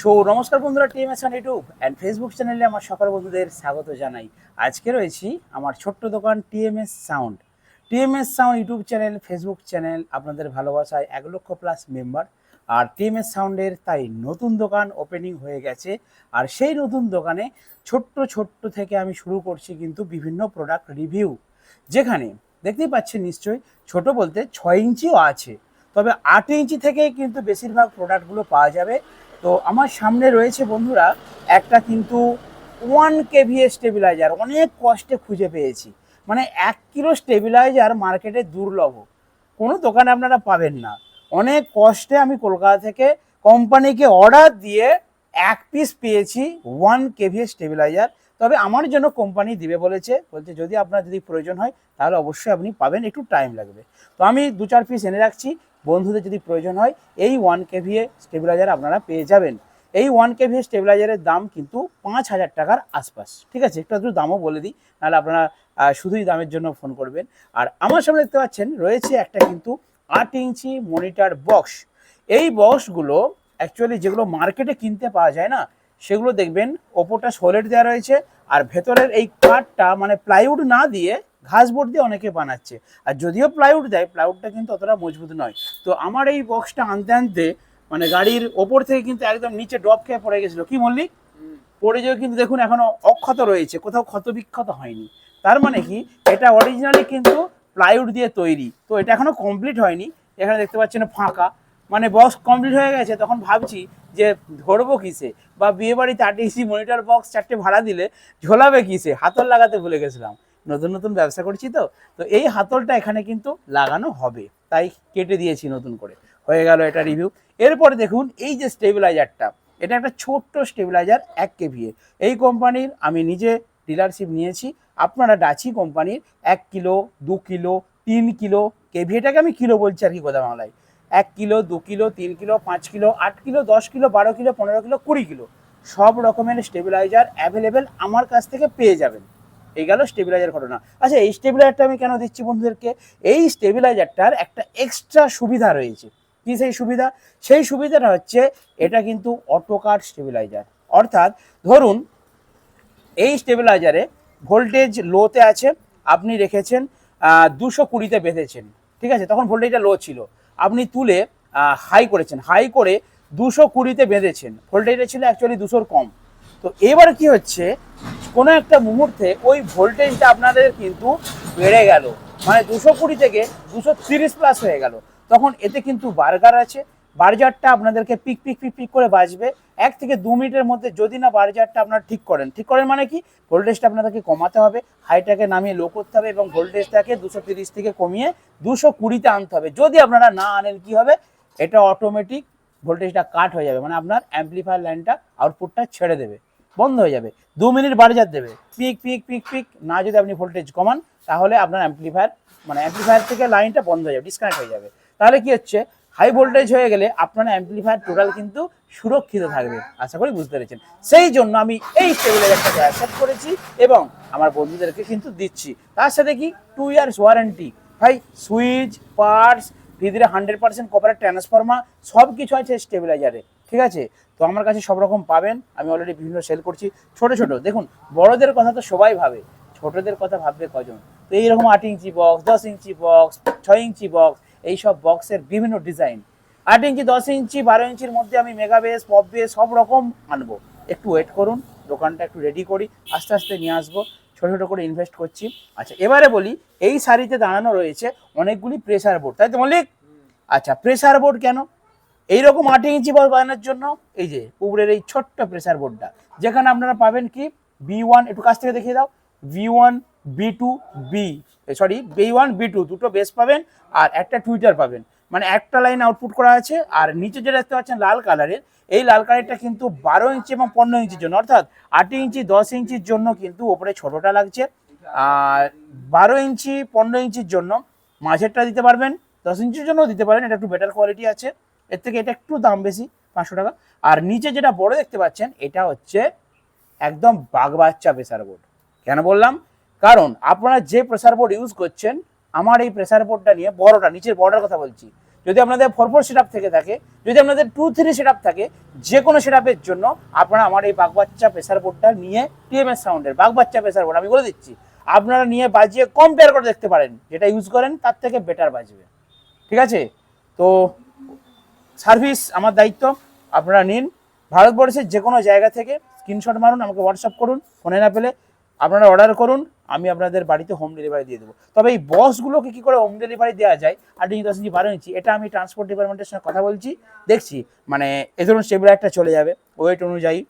So, নমস্কার বন্ধুরা TMS on YouTube and Facebook চ্যানেলে আমার সকল বন্ধুদের স্বাগত জানাই। আজকে রয়েছি আমার ছোট্ট দোকান TMS sound TMS sound YouTube channel Facebook channel আপনাদের ভালোবাসায় এক লক্ষ প্লাস মেম্বার আর টিএমএস সাউন্ডের তাই নতুন দোকান ওপেনিং হয়ে গেছে। আর সেই নতুন দোকানে ছোট্ট ছোট্ট থেকে আমি শুরু করছি কিন্তু বিভিন্ন প্রোডাক্ট রিভিউ যেখানে দেখতেই পাচ্ছেন নিশ্চয়ই, ছোট বলতে ছয় ইঞ্চিও আছে। তবে আট ইঞ্চি থেকেই কিন্তু বেশিরভাগ প্রোডাক্টগুলো পাওয়া যাবে। তো আমার সামনে রয়েছে বন্ধুরা, একটা কিন্তু ওয়ান কেভিএ স্টেবিলাইজার অনেক কষ্টে খুঁজে পেয়েছি। মানে এক কিলো স্টেবিলাইজার মার্কেটে দুর্লভ। কোনো দোকানে আপনারা পাবেন না। অনেক কষ্টে আমি কলকাতা থেকে কোম্পানিকে অর্ডার দিয়ে এক পিস পেয়েছি ওয়ান কেভিএ স্টেবিলাইজার তবে আমার জন্য কোম্পানি দিবে বলেছে, বলছে যদি আপনার যদি প্রয়োজন হয়, তাহলে অবশ্যই আপনি পাবেন, একটু টাইম লাগবে। তো আমি দু চার পিস এনে রাখছি। বন্ধুদের যদি প্রয়োজন হয়, এই ওয়ান কেভিএ স্টেবিলাইজার আপনারা পেয়ে যাবেন। এই ওয়ান কেভিএ স্টেবিলাইজারের দাম কিন্তু পাঁচ হাজার টাকার আশপাশ। ঠিক আছে? একটু একটু দামও বলে দিই, নাহলে আপনারা শুধুই দামের জন্য ফোন করবেন। আর আমার সামনে দেখতে পাচ্ছেন, রয়েছে একটা কিন্তু আট ইঞ্চি মনিটর বক্স এই বক্সগুলো অ্যাকচুয়ালি যেগুলো মার্কেটে কিনতে পাওয়া যায় না, সেগুলো দেখবেন ওপরটা সোলেট দেওয়া রয়েছে। আর ভেতরের এই কাঠটা মানে প্লাইউড না দিয়ে ঘাসবোর্ড দিয়ে অনেকে বানাচ্ছে। আর যদিও প্লাইউড দেয় প্লাইউডটা কিন্তু অতটা মজবুত নয়। তো আমার এই বক্সটা আনতে আনতে মানে গাড়ির ওপর থেকে কিন্তু একদম নিচে ড্রপ খেয়ে পড়ে গেছিল। কি মল্লিক পড়ে যেও কিন্তু দেখুন এখনও অক্ষত রয়েছে, কোথাও ক্ষত বিক্ষত হয়নি। তার মানে কি? এটা অরিজিনালি কিন্তু প্লাইউড দিয়ে তৈরি। তো এটা এখনও কমপ্লিট হয়নি। এখানে দেখতে পাচ্ছেন ফাঁকা। মানে বক্স কমপ্লিট হয়ে গেছে। তখন ভাবছি যে ধরবো কিসে? বা বিয়ে বাড়িতে আর্টিসি মনিটর বক্স চারটে ভাড়া দিলে ঝোলাবে কিসে? হাতল লাগাতে ভুলে গেছিলাম। নতুন নতুন ব্যবসা করছি তো তো এই হাতলটা এখানে কিন্তু লাগানো হবে। তাই কেটে দিয়েছি নতুন করে। হয়ে গেল এটা রিভিউ এরপরে দেখুন, এই যে স্টেবিলাইজারটা এটা একটা ছোট্ট স্টেবিলাইজার এক কেভিএ এই কোম্পানির আমি নিজে ডিলারশিপ নিয়েছি। আপনারা ডাচি কোম্পানির এক কিলো, দু কিলো, তিন কিলো, কেভিএটাকে আমি কিলো বলছি আর কি কথা বাংলায় এক কিলো, দু কিলো, তিন কিলো, পাঁচ কিলো, আট কিলো, দশ কিলো, বারো কিলো, পনেরো কিলো, কুড়ি কিলো। সব রকমের স্টেবিলাইজার অ্যাভেলেবেল আমার কাছ থেকে পেয়ে যাবেন। এই গেল স্টেবিলাইজার ঘটনা। আচ্ছা এই স্টেবিলাইজারটা আমি কেন দিচ্ছি বন্ধুদেরকে? এই স্টেবিলাইজারটার একটা এক্সট্রা সুবিধা রয়েছে। কি সেই সুবিধা? সেই সুবিধাটা হচ্ছে এটা কিন্তু অটোকার স্টেবিলাইজার অর্থাৎ ধরুন, এই স্টেবিলাইজারে ভোল্টেজ লোতে আছে, আপনি রেখেছেন দুশো কুড়িতে বেঁধেছেন, ঠিক আছে? তখন ভোল্টেজটা লো ছিল। আপনি তুলে হাই করেছেন। হাই করে দুশো কুড়িতে বেঁধেছেন। ভোল্টেজটা ছিল অ্যাকচুয়ালি দুশোর কম। তো এবার কি হচ্ছে? কোনো একটা মুহূর্তে ওই ভোল্টেজটা আপনাদের কিন্তু বেড়ে গেল। মানে দুশো কুড়ি থেকে দুশো তিরিশ প্লাস হয়ে গেল। তখন এতে কিন্তু বার্গার আছে। বার্জারটা আপনাদেরকে পিক পিক পিক পিক করে বাজবে। এক থেকে দু মিনিটের মধ্যে যদি না বার্জারটা আপনারা ঠিক করেন। ঠিক করেন মানে কি? ভোল্টেজটা আপনাদেরকে কমাতে হবে। হাইটাকে নামিয়ে লো করতে হবে এবং ভোল্টেজটাকে দুশো তিরিশ থেকে কমিয়ে দুশো কুড়িতে আনতে হবে। যদি আপনারা না আনেন কি হবে? এটা অটোমেটিক ভোল্টেজটা কাট হয়ে যাবে। মানে আপনার অ্যাম্পলিফায়ার লাইনটা আউটপুটটা ছেড়ে দেবে। বন্ধ হয়ে যাবে। দু মিনিট বার্জার দেবে। পিক পিক পিক পিক। না যদি আপনি ভোল্টেজ কমান, তাহলে আপনার অ্যাম্পলিফায়ার মানে অ্যাম্পলিফায়ার থেকে লাইনটা বন্ধ হয়ে যাবে ডিসকানেক্ট হয়ে যাবে। তাহলে কি হচ্ছে? হাই ভোল্টেজ হয়ে গেলে আপনার অ্যাম্পলিফায়ার টোটাল কিন্তু সুরক্ষিত থাকবে। আশা করি বুঝতে পেরেছেন। সেই জন্য আমি এই টেবিলের স্টেবিলাইজারটাকে অ্যাকসেপ্ট করেছি এবং আমার বন্ধুদেরকে কিন্তু দিচ্ছি। তার সাথে কি? টু ইয়ার্স ওয়ারেন্টি ভাই সুইচ পার্টস ভিতরে হান্ড্রেড পার্সেন্ট কপারের ট্রান্সফর্মার সব কিছু আছে স্টেবিলাইজারে ঠিক আছে? তো আমার কাছে সব রকম পাবেন। আমি অলরেডি বিভিন্ন সেল করছি। ছোট ছোট। দেখুন বড়দের কথা তো সবাই ভাবে। ছোটদের কথা ভাববে কজন? তো এইরকম আট ইঞ্চি বক্স দশ ইঞ্চি বক্স ছয় ইঞ্চি বক্স এইসব বক্সের বিভিন্ন ডিজাইন আট ইঞ্চি দশ ইঞ্চি বারো ইঞ্চির মধ্যে আমি মেগা বেস পপ বেস সব রকম আনব। একটু ওয়েট করুন দোকানটা একটু রেডি করি আস্তে আস্তে নিয়ে আসব। ছোটো ছোটো করে ইনভেস্ট করছি। আচ্ছা এবারে বলি এই শাড়িতে দাঁড়ানো রয়েছে অনেকগুলি প্রেসার বোর্ড তাই তো মল্লিক? আচ্ছা প্রেসার বোর্ড কেন? এইরকম আট ইঞ্চি বল বানানোর জন্য এই যে উপরের এই ছোট্ট প্রেসার বোর্ডটা যেখানে আপনারা পাবেন কি? বি ওয়ান একটু কাছ থেকে দেখিয়ে দাও। B one B two B sorry B one B two দুটো বেস পাবেন আর একটা টুইটার পাবেন। মানে একটা লাইন আউটপুট করা আছে আর নিচে যেটা দেখতে পাচ্ছেন লাল কালারের এই লাল কালারটা কিন্তু বারো ইঞ্চি এবং পনেরো ইঞ্চির জন্য, অর্থাৎ আট ইঞ্চি, দশ ইঞ্চির জন্য কিন্তু ওপরে ছোটোটা লাগছে। আর বারো ইঞ্চি, পনেরো ইঞ্চির জন্য মাঝেরটা দিতে পারবেন, দশ ইঞ্চির জন্য দিতে পারেন, এটা একটু বেটার কোয়ালিটি আছে। এর থেকে এটা একটু দাম বেশি, পাঁচশো টাকা। আর নিচে যেটা বড় দেখতে পাচ্ছেন, এটা হচ্ছে একদম বাগবাচ্চা প্রেসার বোর্ড কেন বললাম? কারণ আপনারা যে প্রেসার বোর্ড ইউজ করছেন, আমার এই প্রেসার বোর্ডটা নিয়ে বড়টা, নিচের বড়ার কথা বলছি। যদি আপনাদের ফোর ফোর সেট থেকে থাকে, যদি আপনাদের টু থ্রি সেট থাকে, যে কোনো সেট জন্য আপনারা আমার এই বাগবাচ্চা প্রেসার বোর্ডটা নিয়ে টিএমএস সাউন্ডের বাগবাচ্চা প্রেসার বোর্ড আমি বলে দিচ্ছি, আপনারা নিয়ে বাজিয়ে কম্পেয়ার করে দেখতে পারেন, যেটা ইউজ করেন, তার থেকে বেটার বাজবে। ঠিক আছে? তো সার্ভিস আমার দায়িত্ব, আপনারা নিন। ভারতবর্ষের যে কোনো জায়গা থেকে স্ক্রিনশট মারুন, আমাকে হোয়াটসঅ্যাপ করুন, ফোনে না পেলে আপনারা অর্ডার করুন, আমি আপনাদের বাড়িতে হোম ডেলিভারি দিয়ে দেবো। তবে এই বক্সগুলোকে কী করে হোম ডেলিভারি দেওয়া যায় আট ইঞ্চি দশ ইঞ্চি বারো ইঞ্চি, এটা আমি ট্রান্সপোর্ট ডিপার্টমেন্টের সঙ্গে কথা বলছি। দেখছি মানে এ ধরুন স্টেবিলাইজারটা চলে যাবে ওয়েট অনুযায়ী।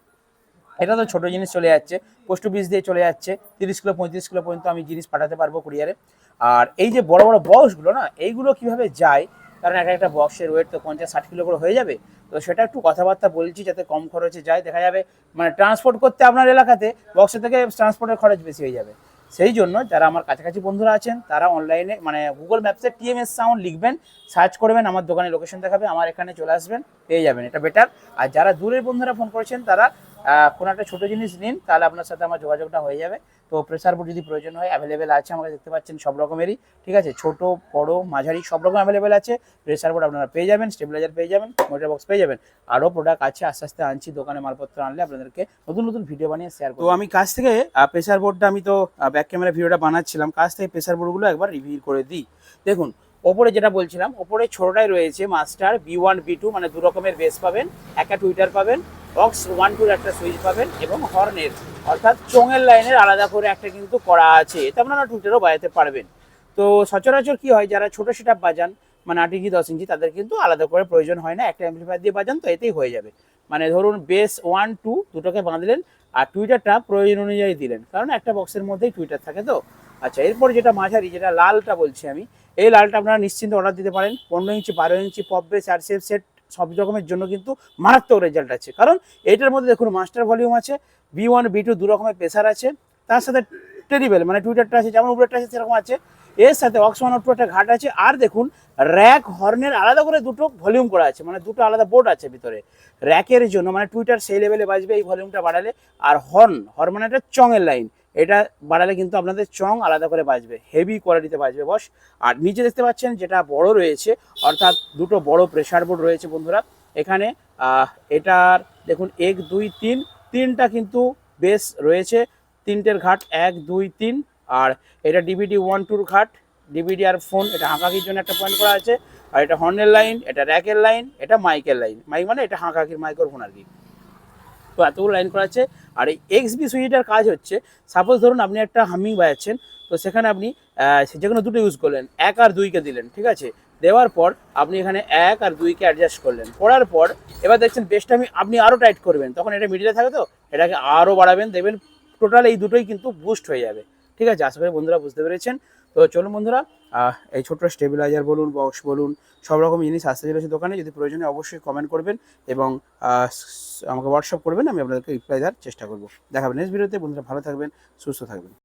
এটা তো ছোটো জিনিস চলে যাচ্ছে পোস্ট অফিস দিয়ে চলে যাচ্ছে, তিরিশ কিলো, পঁয়ত্রিশ কিলো পর্যন্ত আমি জিনিস পাঠাতে পারব কুরিয়ারে আর এই যে বড় বড় বক্সগুলো না, এইগুলো কীভাবে যায় কারণ এক একটা বক্সের ওয়েট তো পঞ্চাশ, ষাট কিলো করে হয়ে যাবে। তো সেটা একটু কথাবার্তা বলছি যাতে কম খরচে যায়। দেখা যাবে মানে ট্রান্সপোর্ট করতে আপনার এলাকাতে বক্সের থেকে ট্রান্সপোর্টের খরচ বেশি হয়ে যাবে। সেই জন্য যারা আমার কাছাকাছি বন্ধুরা আছেন, তারা অনলাইনে মানে গুগল ম্যাপসে টিএমএস সাউন্ড লিখবেন সার্চ করবেন, আমার দোকানে লোকেশন দেখাবে আমার এখানে চলে আসবেন, পেয়ে যাবেন, এটা বেটার আর যারা দূরের বন্ধুরা ফোন করেছেন, তারা কোনো একটা ছোটো জিনিস নিন তাহলে আপনার সাথে আমার যোগাযোগটা হয়ে যাবে। তো প্রেসার বোর্ড যদি প্রয়োজন হয় অ্যাভেলেবেল আছে আমাকে দেখতে পাচ্ছেন সব রকমেরই ঠিক আছে? ছোট বড় মাঝারি সব রকম অ্যাভেলেবেল আছে। প্রেসার বোর্ড আপনারা পেয়ে যাবেন স্টেবিলাইজার পেয়ে যাবেন মোটর বক্স পেয়ে যাবেন। আরও প্রোডাক্ট আছে আস্তে আস্তে আনছি দোকানে মালপত্র আনলে আপনাদেরকে নতুন নতুন ভিডিও বানিয়ে শেয়ার তো আমি কাছ থেকে প্রেসার বোর্ডটা আমি তো ব্যাক ক্যামেরা ভিডিওটা বানাচ্ছিলাম কাছ থেকে প্রেসার বোর্ডগুলো একবার রিভিউ করে দিই। দেখুন ওপরে যেটা বলছিলাম, ওপরে ছোটটাই রয়েছে master B one B two মানে দু রকমের বেস পাবেন। একটা টুইটার পাবেন অক্স ওয়ান টুর একটা সুইচ পাবেন এবং হর্নের অর্থাৎ চোঙের লাইনের আলাদা করে একটা কিন্তু করা আছে। এতে আপনারা টুইটারও বাজাতে পারবেন। তো সচরাচর কি হয়, যারা ছোট সেট বাজান মানে আট ইঞ্চি, দশ ইঞ্চি, তাদের কিন্তু আলাদা করে প্রয়োজন হয় না, একটা অ্যাম্পলিফায়ার দিয়ে বাজান, তো এতেই হয়ে যাবে। মানে ধরুন বেস ওয়ান টু দুটোকে বাঁধলেন, আর টুইটারটা প্রয়োজন অনুযায়ী দিলেন। কারণ একটা বক্সের মধ্যেই টুইটার থাকে তো। আচ্ছা এরপর যেটা মাঝারি, যেটা লালটা বলছি আমি, এই লালটা আপনারা নিশ্চিন্তে অর্ডার দিতে পারেন। পনেরো ইঞ্চি, বারো ইঞ্চি, পপ বেস, আর সেট, সব রকমের জন্য কিন্তু মারাত্মক রেজাল্ট আছে। কারণ এটার মধ্যে দেখুন মাস্টার ভলিউম আছে বি ওয়ান বি টু দু রকমের প্রেসার আছে, তার সাথে টেরিবেল মানে টুইটারটা আছে, যেমন উপরেরটা আছে সেরকম আছে। এর সাথে অক্স ওয়ান টু একটা ঘাট আছে, আর দেখুন র্যাক হর্নের আলাদা করে দুটো ভলিউম করা আছে মানে দুটো আলাদা বোর্ড আছে ভিতরে। র্যাকের জন্য মানে টুইটার সেই লেভেলে বাজবে এই ভলিউমটা বাড়ালে, আর হর্ন হর্ন মানে একটা চঙের লাইন এটা বাড়ালে কিন্তু আপনাদের চং আলাদা করে বাজবে হেভি কোয়ালিটিতে বাজবে বস আর নিচে দেখতে পাচ্ছেন যেটা বড় রয়েছে, অর্থাৎ দুটো বড় প্রেশার বোর্ড রয়েছে বন্ধুরা। এখানে এটার, দেখুন, এক, দুই, তিন, তিনটা কিন্তু বেস রয়েছে। তিনটের ঘাট, এক, দুই, তিন, আর এটা ডিভিডি ওয়ান টুর ঘাট। ডিভিডি আর ফোন এটা হাঁকাকির জন্য একটা পয়েন্ট করা আছে। আর এটা হর্নের লাইন এটা র্যাকের লাইন এটা মাইকের লাইন মাইক মানে এটা হাঁকাকির মাইক্রোফোন আর কি। তো এতগুলো লাইন করা আছে। আর এই এক্স বি সুইচটার কাজ হচ্ছে সাপোজ ধরুন আপনি একটা হামিং বাজাচ্ছেন, তো সেখানে আপনি যে কোনো দুটো ইউজ করলেন, এক আর দুইকে দিলেন, ঠিক আছে? দেওয়ার পর আপনি এখানে এক আর দুইকে অ্যাডজাস্ট করলেন। করার পর এবার দেখছেন বেসটা আমি, আপনি আরও টাইট করবেন। তখন এটা মিডিলে থাকে তো, এটাকে আরও বাড়াবেন দেবেন টোটাল এই দুটোই কিন্তু বুস্ট হয়ে যাবে। ঠিক আছে? আশা করি বন্ধুরা বুঝতে পেরেছেন। তো চলুন বন্ধুরা এই ছোট্ট স্টেবিলাইজার বলুন বক্স বলুন, সব রকম জিনিস আসতে চলেছে দোকানে। যদি প্রয়োজনে অবশ্যই কমেন্ট করবেন এবং আমাকে হোয়াটসঅ্যাপ করবেন, আমি আপনাদেরকে রিপ্লাই দেওয়ার চেষ্টা করব। দেখাবেন নেক্সট ভিডিওতে বন্ধুরা ভালো থাকবেন, সুস্থ থাকবেন।